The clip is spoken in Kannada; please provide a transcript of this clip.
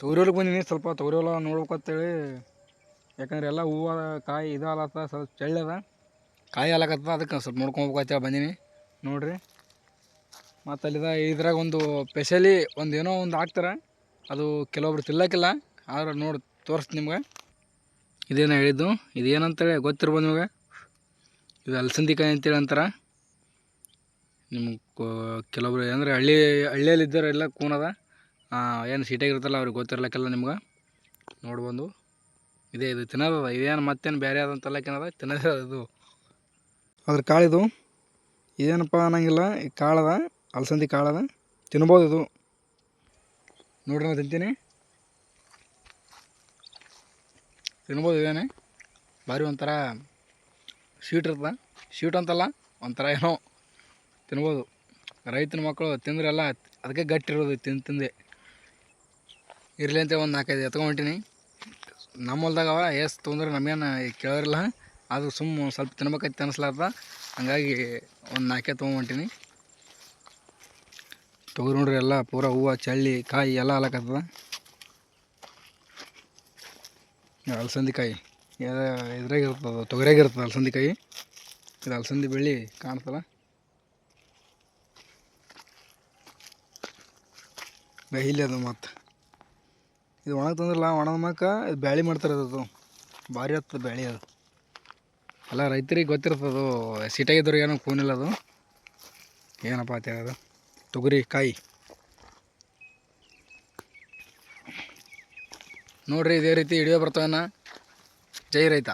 ಹೊಲಕ್ಕೆ ಬಂದೀನಿ, ಸ್ವಲ್ಪ ತೊಗರಿ ಹೊಲ ನೋಡ್ಬೇಕಂತೇಳಿ. ಯಾಕಂದ್ರೆ ಎಲ್ಲ ಹೂವು, ಕಾಯಿ ಇದು ಆಲತ್ತ ಸ್ವಲ್ಪ ಚಳ್ಳದ ಕಾಯಿ ಆಲಕತ್ತದ ಅದಕ್ಕೆ ಸ್ವಲ್ಪ ನೋಡ್ಕೊಬೇಕು ಅಂತೇಳಿ ಬಂದೀನಿ. ನೋಡಿರಿ. ಮತ್ತು ಅಲ್ಲಿದ ಇದ್ರಾಗ ಒಂದು ಸ್ಪೆಷಲಿ ಒಂದು ಏನೋ ಒಂದು ಹಾಕ್ತಾರೆ. ಅದು ಕೆಲವೊಬ್ರು ತಿಲ್ಲಕ್ಕಿಲ್ಲ ಆದ್ರೆ ನೋಡಿ ತೋರಿಸ್ತು ನಿಮ್ಗೆ. ಇದೇನು ಹೇಳಿದ್ದು. ಇದೇನಂತೇಳಿ ಗೊತ್ತಿರ್ಬೋದು ನಿಮಗೆ. ಇದು ಅಲಸಂದಿ ಕಾಯಿ ಅಂತೇಳಿ ಅಂತಾರೆ. ನಿಮ್ಗೆ ಕೆಲವೊಬ್ರು ಅಂದರೆ ಹಳ್ಳಿ ಹಳ್ಳಿಯಲ್ಲಿ ಇದ್ದಾರೆ ಎಲ್ಲ ಕೂನದ ಏನು ಸಿಟಿಯಾಗಿರುತ್ತಲ್ಲ ಅವ್ರಿಗೆ ಗೊತ್ತಿರ್ಲಕ್ಕೆಲ್ಲ ನಿಮ್ಗೆ? ನೋಡ್ಬೋದು ಇದೇ, ಇದು ತಿನ್ನೋದದ, ಇದೇನು ಮತ್ತೇನು ಬೇರೆ ಆದಂತಲ್ಲಕ್ಕೇನದ ತಿನ್ನೋದೇ ಅದು. ಅದ್ರ ಕಾಳಿದು ಇದೇನಪ್ಪ ಅನ್ನಂಗಿಲ್ಲ, ಈ ಕಾಳದ, ಅಲಸಂದಿ ಕಾಳದ, ತಿನ್ಬೋದು ಇದು. ನೋಡ್ರಿ ನಾನು ತಿಂತೀನಿ. ತಿನ್ಬೋದು ಇದೇನೆ. ಭಾರಿ ಒಂಥರ ಸ್ವೀಟ್ ಇರ್ತದೆ. ಸ್ವೀಟ್ ಅಂತಲ್ಲ, ಒಂಥರ ಏನೋ ತಿನ್ಬೋದು. ರೈತನ ಮಕ್ಕಳು ತಿಂದ್ರೆ ಎಲ್ಲ ಅದಕ್ಕೆ ಗಟ್ಟಿರೋದು ತಿಂದು ತಿಂದೆ. ಇರಲಿ ಅಂತ ಒಂದು ನಾಲ್ಕೈದು ಎತ್ಕೊಂಡ್ಬಿಟ್ಟಿನಿ ನಮ್ಮ ಹೊಲ್ದಾಗ ಅವ ಎಷ್ಟು ತೊಂದರೆ ನಮಗೇನು ಕೇಳೋರಿಲ್ಲ. ಅದು ಸುಮ್ಮ ಸ್ವಲ್ಪ ತಿನ್ಬೇಕಾಯ್ತು ಅನಿಸ್ಲಾರ್ದ. ಹಂಗಾಗಿ ಒಂದು ನಾಲ್ಕೇ ತೊಗೊಂಡ್ಬಿಟ್ಟಿನಿ ತೊಗರಿ ನೋಡ್ರಿ ಎಲ್ಲ ಪೂರ ಹೂವು, ಚಳ್ಳಿ, ಕಾಯಿ ಎಲ್ಲ ಹಾಲಕ್ಕದ ಅಲಸಂದಿ ಕಾಯಿ ಇದ್ರಾಗ ಇರ್ತದೆ ತೊಗರಿಯಾಗ ಇರ್ತದೆ ಅಲಸಂದಿ ಕಾಯಿ ಇದು ಅಲಸಂದಿ ಬೆಳ್ಳಿ ಕಾಣ್ತಲ್ಲ ಬೈಲಿ ಅದು ಮತ್ತು. ಇದು ಒಣಗ್ತಂದ್ರಲ್ಲ ಒಣದ ಮಕ್ಕ ಇದು ಬ್ಯಾಳಿ ಮಾಡ್ತಾರೆ ಅದು ಭಾರಿ ಆಗ್ತದೆ ಬ್ಯಾಳಿ ಅದು. ಅಲ್ಲ, ರೈತರಿಗೆ ಗೊತ್ತಿರ್ತದೆ ಅದು. ಸಿಟಿಯಾಗಿದ್ದವ್ರಿಗೆ ಏನೋ ಕೂನಿಲ್ಲ ಅದು. ಏನಪ್ಪ ಅಂತ ಹೇಳೋದು. ತೊಗರಿ, ಕಾಯಿ. ನೋಡ್ರಿ, ಇದೇ ರೀತಿ ಹಿಡಿಯೋ ಬರ್ತವೇನ? ಜೈ ರೈತ.